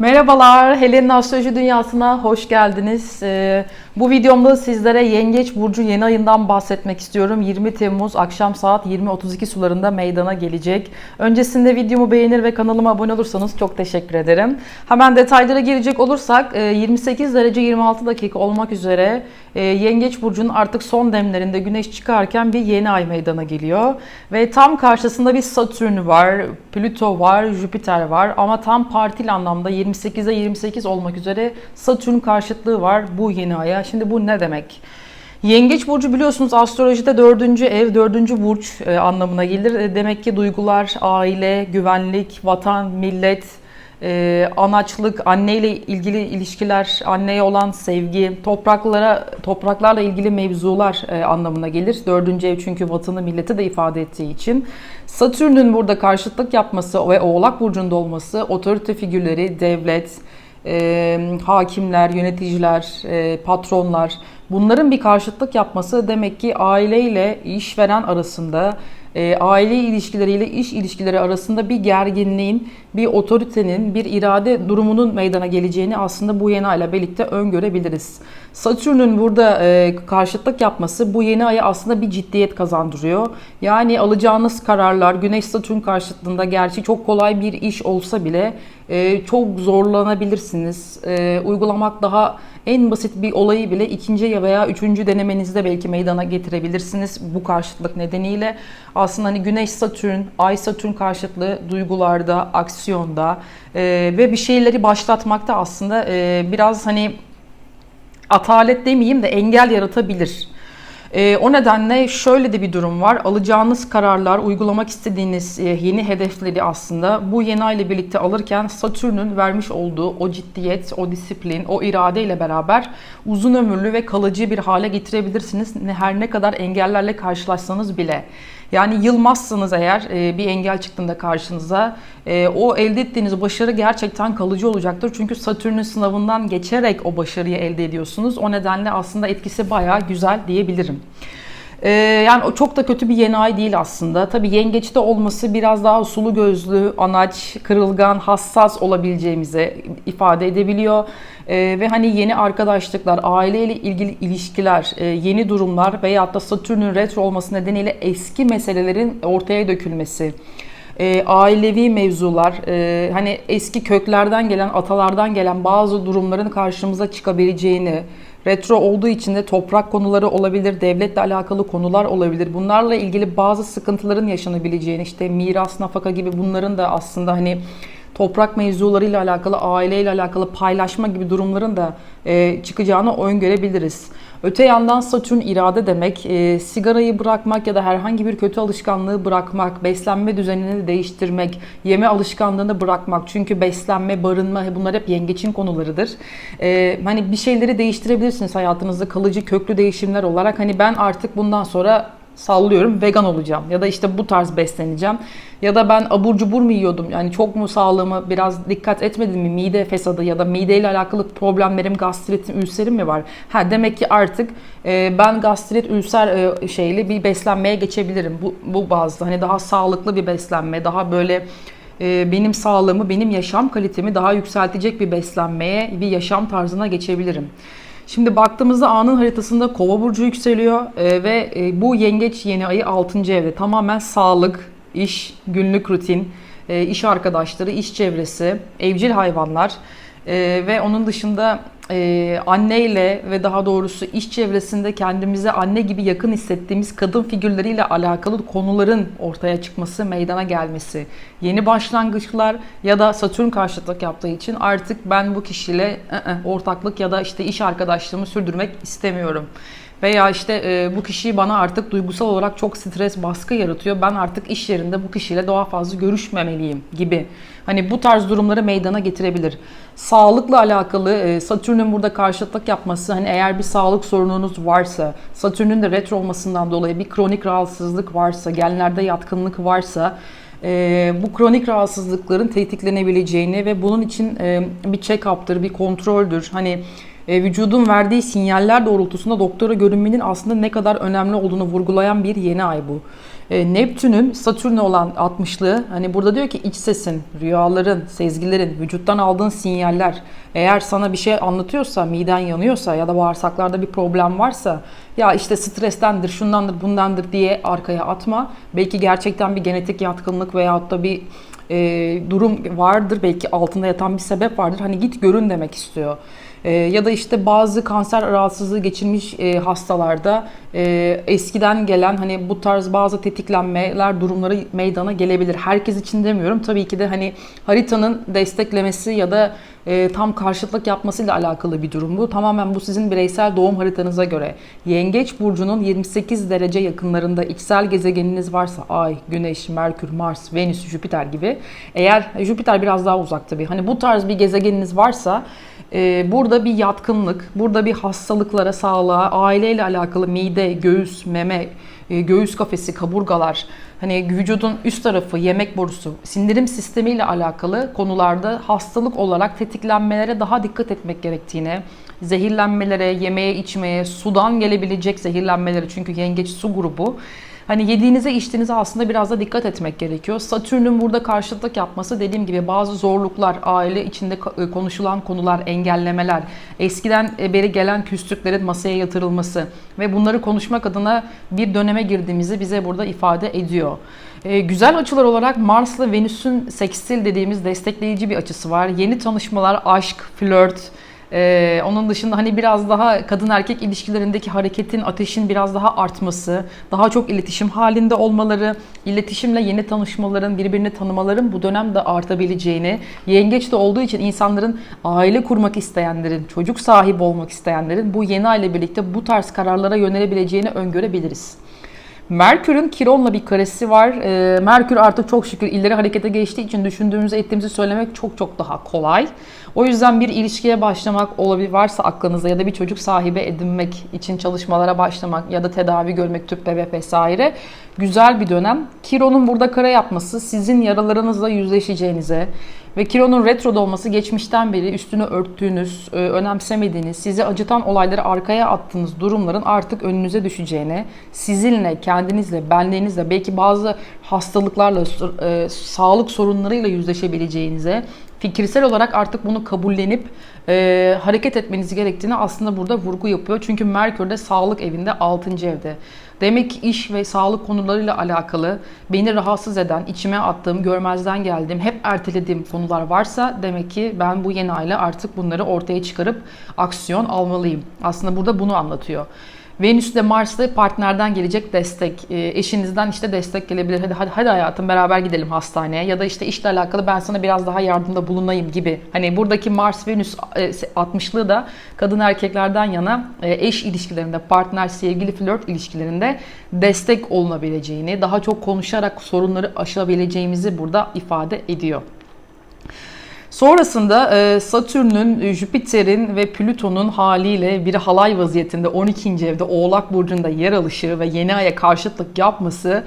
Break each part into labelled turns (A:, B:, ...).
A: Merhabalar, Helen'in Astroloji Dünyası'na hoş geldiniz. Ee, bu videomda sizlere Yengeç Burcu yeni ayından bahsetmek istiyorum. 20 Temmuz akşam saat 20.32 sularında meydana gelecek. Öncesinde videomu beğenir ve kanalıma abone olursanız çok teşekkür ederim. Hemen detaylara girecek olursak e, 28 derece 26 dakika olmak üzere e, Yengeç Burcu'nun artık son demlerinde güneş çıkarken bir yeni ay meydana geliyor. Ve tam karşısında bir Satürn var, Plüto var, Jüpiter var ama tam partil anlamda 28'e 28 olmak üzere Satürn karşıtlığı var bu yeni aya. Şimdi bu ne demek? Yengeç burcu biliyorsunuz astrolojide dördüncü ev, dördüncü burç e, anlamına gelir. E, demek ki duygular, aile, güvenlik, vatan, millet, e, anaçlık, anneyle ilgili ilişkiler, anneye olan sevgi, topraklara, topraklarla ilgili mevzular e, anlamına gelir. Dördüncü ev çünkü vatanı, milleti de ifade ettiği için. Satürn'ün burada karşıtlık yapması ve Oğlak Burcu'nda olması otorite figürleri, devlet, e, hakimler, yöneticiler, e, patronlar bunların bir karşıtlık yapması demek ki aileyle işveren arasında e, aile ilişkileriyle iş ilişkileri arasında bir gerginliğin, bir otoritenin, bir irade durumunun meydana geleceğini aslında bu yeni ayla birlikte öngörebiliriz. Satürn'ün burada e, karşıtlık yapması bu yeni aya aslında bir ciddiyet kazandırıyor. Yani alacağınız kararlar Güneş Satürn karşıtlığında gerçi çok kolay bir iş olsa bile e, çok zorlanabilirsiniz. E, uygulamak daha en basit bir olayı bile ikinci veya üçüncü denemenizde belki meydana getirebilirsiniz bu karşıtlık nedeniyle. Aslında hani Güneş Satürn, Ay Satürn karşıtlığı duygularda, aksiyonda e, ve bir şeyleri başlatmakta aslında e, biraz hani atalet demeyeyim de engel yaratabilir. E, o nedenle şöyle de bir durum var. Alacağınız kararlar, uygulamak istediğiniz e, yeni hedefleri aslında bu yeni ay ile birlikte alırken Satürn'ün vermiş olduğu o ciddiyet, o disiplin, o irade ile beraber uzun ömürlü ve kalıcı bir hale getirebilirsiniz. Her ne kadar engellerle karşılaşsanız bile. Yani yılmazsanız eğer e, bir engel çıktığında karşınıza e, o elde ettiğiniz başarı gerçekten kalıcı olacaktır. Çünkü Satürn'ün sınavından geçerek o başarıyı elde ediyorsunuz. O nedenle aslında etkisi bayağı güzel diyebilirim. Ee, yani o çok da kötü bir yeni ay değil aslında. Tabii yengeçte olması biraz daha sulu gözlü, anaç, kırılgan, hassas olabileceğimize ifade edebiliyor. Ee, ve hani yeni arkadaşlıklar, aileyle ilgili ilişkiler, e, yeni durumlar veyahut da Satürn'ün retro olması nedeniyle eski meselelerin ortaya dökülmesi e, ailevi mevzular, e, hani eski köklerden gelen, atalardan gelen bazı durumların karşımıza çıkabileceğini, retro olduğu için de toprak konuları olabilir, devletle alakalı konular olabilir. Bunlarla ilgili bazı sıkıntıların yaşanabileceğini, işte miras, nafaka gibi bunların da aslında hani toprak mevzularıyla alakalı, aileyle alakalı paylaşma gibi durumların da e, çıkacağını öngörebiliriz. Öte yandan Satürn irade demek, e, sigarayı bırakmak ya da herhangi bir kötü alışkanlığı bırakmak, beslenme düzenini değiştirmek, yeme alışkanlığını bırakmak. Çünkü beslenme, barınma bunlar hep yengeçin konularıdır. E, hani bir şeyleri değiştirebilirsiniz hayatınızda kalıcı köklü değişimler olarak. Hani ben artık bundan sonra sallıyorum vegan olacağım ya da işte bu tarz besleneceğim ya da ben abur cubur mu yiyordum? Yani çok mu sağlığımı biraz dikkat etmedim mi? Mide fesadı ya da mideyle alakalı problemlerim gastritim ülserim mi var? Ha demek ki artık e, ben gastrit ülser e, şeyli bir beslenmeye geçebilirim. Bu, bu bazda hani daha sağlıklı bir beslenme daha böyle e, benim sağlığımı benim yaşam kalitemi daha yükseltecek bir beslenmeye bir yaşam tarzına geçebilirim. Şimdi baktığımızda anın haritasında kova burcu yükseliyor e, ve e, bu yengeç yeni ayı 6. evde. Tamamen sağlık, iş, günlük rutin, e, iş arkadaşları, iş çevresi, evcil hayvanlar e, ve onun dışında e, anneyle ve daha doğrusu iş çevresinde kendimize anne gibi yakın hissettiğimiz kadın figürleriyle alakalı konuların ortaya çıkması, meydana gelmesi, yeni başlangıçlar ya da Satürn karşıtlık yaptığı için artık ben bu kişiyle ı-ı, ortaklık ya da işte iş arkadaşlığımı sürdürmek istemiyorum. Veya işte e, bu kişi bana artık duygusal olarak çok stres, baskı yaratıyor. Ben artık iş yerinde bu kişiyle daha fazla görüşmemeliyim gibi. Hani bu tarz durumları meydana getirebilir. Sağlıkla alakalı e, Satürn'ün burada karşıtlık yapması hani eğer bir sağlık sorununuz varsa, Satürn'ün de retro olmasından dolayı bir kronik rahatsızlık varsa, genlerde yatkınlık varsa e, bu kronik rahatsızlıkların tetiklenebileceğini ve bunun için e, bir check-up'tır, bir kontroldür. Hani e, vücudun verdiği sinyaller doğrultusunda doktora görünmenin aslında ne kadar önemli olduğunu vurgulayan bir yeni ay bu. E, Neptün'ün Satürn'e olan 60'lığı hani burada diyor ki iç sesin, rüyaların, sezgilerin, vücuttan aldığın sinyaller eğer sana bir şey anlatıyorsa, miden yanıyorsa ya da bağırsaklarda bir problem varsa ya işte strestendir, şundandır, bundandır diye arkaya atma. Belki gerçekten bir genetik yatkınlık veyahut da bir e, durum vardır. Belki altında yatan bir sebep vardır. Hani git görün demek istiyor. E, ya da işte bazı kanser rahatsızlığı geçirmiş e, hastalarda e, eskiden gelen hani bu tarz bazı tetiklenmeler durumları meydana gelebilir. Herkes için demiyorum. Tabii ki de hani haritanın desteklemesi ya da e, tam karşıtlık yapmasıyla alakalı bir durum bu. Tamamen bu sizin bireysel doğum haritanıza göre. Yengeç burcunun 28 derece yakınlarında içsel gezegeniniz varsa Ay, Güneş, Merkür, Mars, Venüs, Jüpiter gibi. Eğer Jüpiter biraz daha uzak tabii. Hani bu tarz bir gezegeniniz varsa e, burada bir yatkınlık, burada bir hastalıklara, sağlığa, aileyle alakalı mide, göğüs, meme, e, göğüs kafesi, kaburgalar, hani vücudun üst tarafı, yemek borusu, sindirim sistemiyle alakalı konularda hastalık olarak tetiklenmelere daha dikkat etmek gerektiğini, zehirlenmelere, yemeğe, içmeye, sudan gelebilecek zehirlenmelere çünkü yengeç su grubu Hani yediğinize içtiğinize aslında biraz da dikkat etmek gerekiyor. Satürn'ün burada karşıtlık yapması dediğim gibi bazı zorluklar, aile içinde e, konuşulan konular, engellemeler, eskiden e, beri gelen küslüklerin masaya yatırılması ve bunları konuşmak adına bir döneme girdiğimizi bize burada ifade ediyor. E, güzel açılar olarak Mars'la Venüs'ün sekstil dediğimiz destekleyici bir açısı var. Yeni tanışmalar, aşk, flört, ee, onun dışında hani biraz daha kadın erkek ilişkilerindeki hareketin, ateşin biraz daha artması, daha çok iletişim halinde olmaları, iletişimle yeni tanışmaların, birbirini tanımaların bu dönemde artabileceğini, yengeç de olduğu için insanların aile kurmak isteyenlerin, çocuk sahibi olmak isteyenlerin bu yeni aile birlikte bu tarz kararlara yönelebileceğini öngörebiliriz. Merkür'ün Kiron'la bir karesi var. E, Merkür artık çok şükür ileri harekete geçtiği için düşündüğümüzü ettiğimizi söylemek çok çok daha kolay. O yüzden bir ilişkiye başlamak olabilir varsa aklınıza ya da bir çocuk sahibi edinmek için çalışmalara başlamak ya da tedavi görmek tüp bebek vesaire güzel bir dönem. Kiron'un burada kara yapması sizin yaralarınızla yüzleşeceğinize, ve Kiron'un retroda olması geçmişten beri üstünü örttüğünüz, e, önemsemediğiniz, sizi acıtan olayları arkaya attığınız durumların artık önünüze düşeceğini, sizinle, kendinizle, benliğinizle, belki bazı hastalıklarla, e, sağlık sorunlarıyla yüzleşebileceğinize, fikirsel olarak artık bunu kabullenip e, hareket etmeniz gerektiğini aslında burada vurgu yapıyor. Çünkü Merkür de sağlık evinde 6. evde. Demek ki iş ve sağlık konularıyla alakalı beni rahatsız eden, içime attığım, görmezden geldiğim, hep ertelediğim konular varsa demek ki ben bu yeni ayla artık bunları ortaya çıkarıp aksiyon almalıyım. Aslında burada bunu anlatıyor. Venüs ile Mars'ta partnerden gelecek destek. E, eşinizden işte destek gelebilir. Hadi, hadi hadi hayatım beraber gidelim hastaneye ya da işte işle alakalı ben sana biraz daha yardımda bulunayım gibi. Hani buradaki Mars Venüs e, 60'lığı da kadın erkeklerden yana e, eş ilişkilerinde, partner, sevgili, flört ilişkilerinde destek olunabileceğini, daha çok konuşarak sorunları aşabileceğimizi burada ifade ediyor. Sonrasında e, Satürn'ün, Jüpiter'in ve Plüton'un haliyle bir halay vaziyetinde 12. evde Oğlak Burcu'nda yer alışı ve yeni aya karşıtlık yapması e,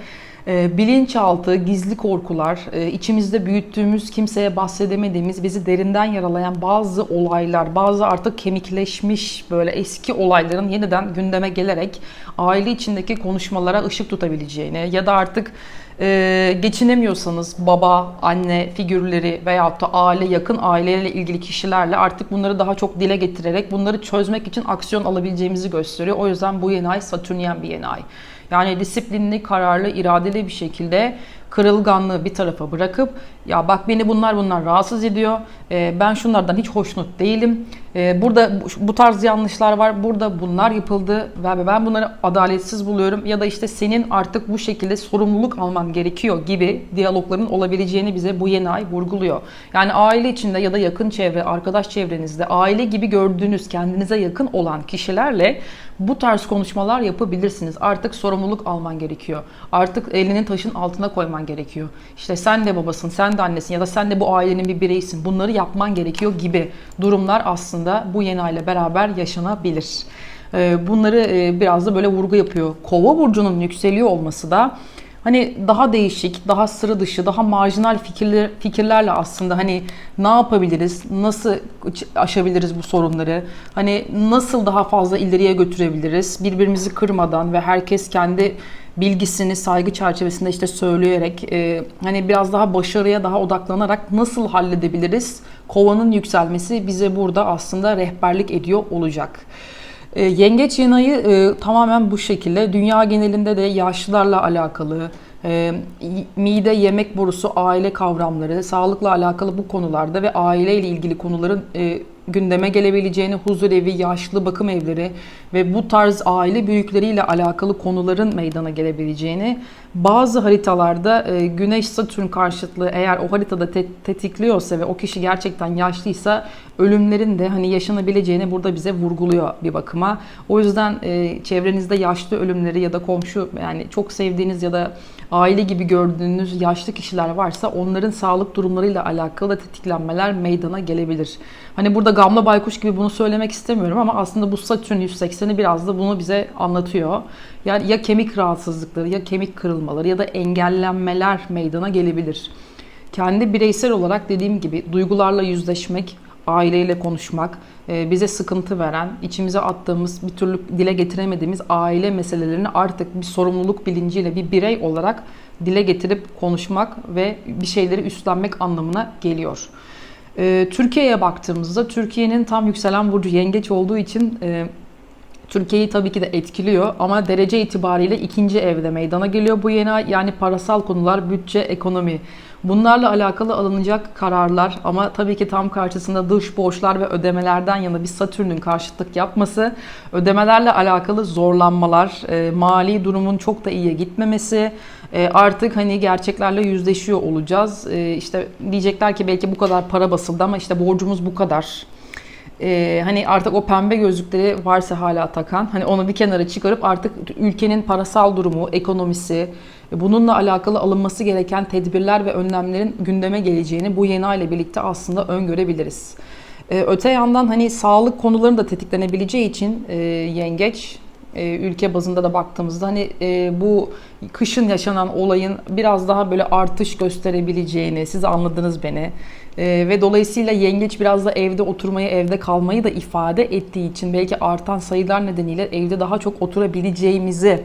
A: bilinçaltı, gizli korkular, e, içimizde büyüttüğümüz, kimseye bahsedemediğimiz, bizi derinden yaralayan bazı olaylar, bazı artık kemikleşmiş böyle eski olayların yeniden gündeme gelerek aile içindeki konuşmalara ışık tutabileceğini ya da artık ee, geçinemiyorsanız baba, anne figürleri veyahut da aile, yakın aileyle ilgili kişilerle artık bunları daha çok dile getirerek bunları çözmek için aksiyon alabileceğimizi gösteriyor. O yüzden bu yeni ay Satürnyen bir yeni ay. Yani disiplinli, kararlı, iradeli bir şekilde kırılganlığı bir tarafa bırakıp ya bak beni bunlar bunlar rahatsız ediyor. E, ben şunlardan hiç hoşnut değilim. E, burada bu tarz yanlışlar var. Burada bunlar yapıldı ve ben bunları adaletsiz buluyorum ya da işte senin artık bu şekilde sorumluluk alman gerekiyor gibi diyalogların olabileceğini bize bu yeni ay vurguluyor. Yani aile içinde ya da yakın çevre, arkadaş çevrenizde aile gibi gördüğünüz kendinize yakın olan kişilerle bu tarz konuşmalar yapabilirsiniz. Artık sorumluluk alman gerekiyor. Artık elinin taşın altına koyman gerekiyor. İşte sen de babasın, sen de annesin ya da sen de bu ailenin bir bireysin. Bunları yapman gerekiyor gibi durumlar aslında bu yeni aile beraber yaşanabilir. Ee, bunları e, biraz da böyle vurgu yapıyor. Kova burcunun yükseliyor olması da hani daha değişik, daha sıra dışı, daha marjinal fikirler, fikirlerle aslında hani ne yapabiliriz, nasıl aşabiliriz bu sorunları, hani nasıl daha fazla ileriye götürebiliriz, birbirimizi kırmadan ve herkes kendi bilgisini saygı çerçevesinde işte söyleyerek e, hani biraz daha başarıya daha odaklanarak nasıl halledebiliriz? Kovanın yükselmesi bize burada aslında rehberlik ediyor olacak. E, yengeç yanayı e, tamamen bu şekilde. Dünya genelinde de yaşlılarla alakalı, e, mide, yemek borusu, aile kavramları, sağlıkla alakalı bu konularda ve aileyle ilgili konuların e, gündeme gelebileceğini, huzur evi, yaşlı bakım evleri ve bu tarz aile büyükleriyle alakalı konuların meydana gelebileceğini, bazı haritalarda e, Güneş Satürn karşıtlığı eğer o haritada te- tetikliyorsa ve o kişi gerçekten yaşlıysa ölümlerin de hani yaşanabileceğini burada bize vurguluyor bir bakıma. O yüzden e, çevrenizde yaşlı ölümleri ya da komşu yani çok sevdiğiniz ya da aile gibi gördüğünüz yaşlı kişiler varsa onların sağlık durumlarıyla alakalı da tetiklenmeler meydana gelebilir. Hani burada Gamla Baykuş gibi bunu söylemek istemiyorum ama aslında bu Satürn 180'i biraz da bunu bize anlatıyor. Yani ya kemik rahatsızlıkları ya kemik kırılmaları ya da engellenmeler meydana gelebilir. Kendi bireysel olarak dediğim gibi duygularla yüzleşmek, aileyle konuşmak, e, bize sıkıntı veren, içimize attığımız, bir türlü dile getiremediğimiz aile meselelerini artık bir sorumluluk bilinciyle bir birey olarak dile getirip konuşmak ve bir şeyleri üstlenmek anlamına geliyor. E, Türkiye'ye baktığımızda Türkiye'nin tam yükselen burcu yengeç olduğu için e, Türkiye'yi tabii ki de etkiliyor ama derece itibariyle ikinci evde meydana geliyor bu yeni ay. Yani parasal konular, bütçe, ekonomi. Bunlarla alakalı alınacak kararlar ama tabii ki tam karşısında dış borçlar ve ödemelerden yana bir Satürn'ün karşıtlık yapması, ödemelerle alakalı zorlanmalar, e, mali durumun çok da iyiye gitmemesi, e, artık hani gerçeklerle yüzleşiyor olacağız. E, işte diyecekler ki belki bu kadar para basıldı ama işte borcumuz bu kadar ee, hani artık o pembe gözlükleri varsa hala takan hani onu bir kenara çıkarıp artık ülkenin parasal durumu, ekonomisi, bununla alakalı alınması gereken tedbirler ve önlemlerin gündeme geleceğini bu yeni ile birlikte aslında öngörebiliriz. Ee, öte yandan hani sağlık konularının da tetiklenebileceği için e, yengeç e, ülke bazında da baktığımızda hani e, bu kışın yaşanan olayın biraz daha böyle artış gösterebileceğini siz anladınız beni e, ve dolayısıyla yengeç biraz da evde oturmayı evde kalmayı da ifade ettiği için belki artan sayılar nedeniyle evde daha çok oturabileceğimizi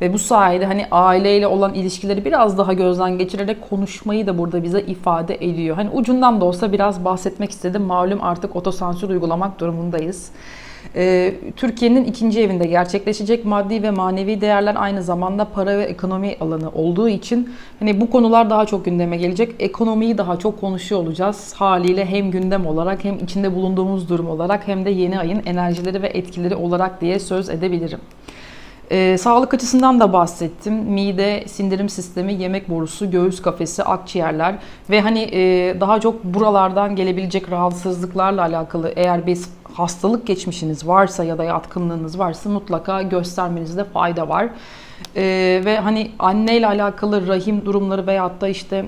A: ve bu sayede hani aileyle olan ilişkileri biraz daha gözden geçirerek konuşmayı da burada bize ifade ediyor. Hani ucundan da olsa biraz bahsetmek istedim. Malum artık otosansür uygulamak durumundayız. Ee, Türkiye'nin ikinci evinde gerçekleşecek maddi ve manevi değerler aynı zamanda para ve ekonomi alanı olduğu için hani bu konular daha çok gündeme gelecek. Ekonomiyi daha çok konuşuyor olacağız. Haliyle hem gündem olarak hem içinde bulunduğumuz durum olarak hem de yeni ayın enerjileri ve etkileri olarak diye söz edebilirim. Ee, sağlık açısından da bahsettim. Mide, sindirim sistemi, yemek borusu, göğüs kafesi, akciğerler ve hani e, daha çok buralardan gelebilecek rahatsızlıklarla alakalı eğer bir hastalık geçmişiniz varsa ya da yatkınlığınız varsa mutlaka göstermenizde fayda var. Ee, ve hani anneyle alakalı rahim durumları veyahut da işte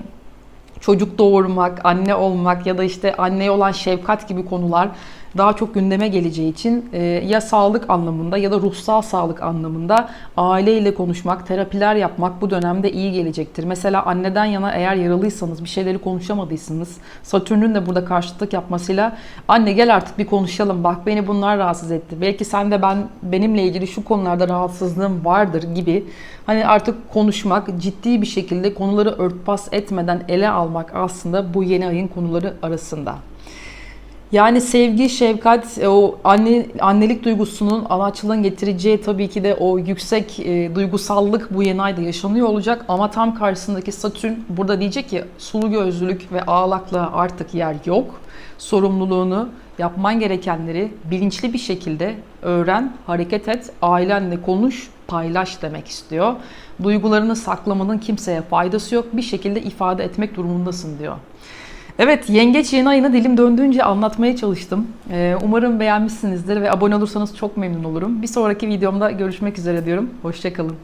A: çocuk doğurmak, anne olmak ya da işte anneye olan şefkat gibi konular daha çok gündeme geleceği için e, ya sağlık anlamında ya da ruhsal sağlık anlamında aileyle konuşmak, terapiler yapmak bu dönemde iyi gelecektir. Mesela anneden yana eğer yaralıysanız, bir şeyleri konuşamadıysanız, Satürn'ün de burada karşıtlık yapmasıyla anne gel artık bir konuşalım. Bak beni bunlar rahatsız etti. Belki sen de ben benimle ilgili şu konularda rahatsızlığım vardır gibi. Hani artık konuşmak, ciddi bir şekilde konuları örtbas etmeden ele almak aslında bu yeni ayın konuları arasında. Yani sevgi, şefkat, e, o anne annelik duygusunun anaçlığın getireceği tabii ki de o yüksek e, duygusallık bu yeni ayda yaşanıyor olacak. Ama tam karşısındaki Satürn burada diyecek ki sulu gözlülük ve ağlaklığa artık yer yok. Sorumluluğunu, yapman gerekenleri bilinçli bir şekilde öğren, hareket et, ailenle konuş, paylaş demek istiyor. Duygularını saklamanın kimseye faydası yok. Bir şekilde ifade etmek durumundasın diyor. Evet, Yengeç yeni ayını dilim döndüğünce anlatmaya çalıştım. Ee, umarım beğenmişsinizdir ve abone olursanız çok memnun olurum. Bir sonraki videomda görüşmek üzere diyorum. Hoşçakalın.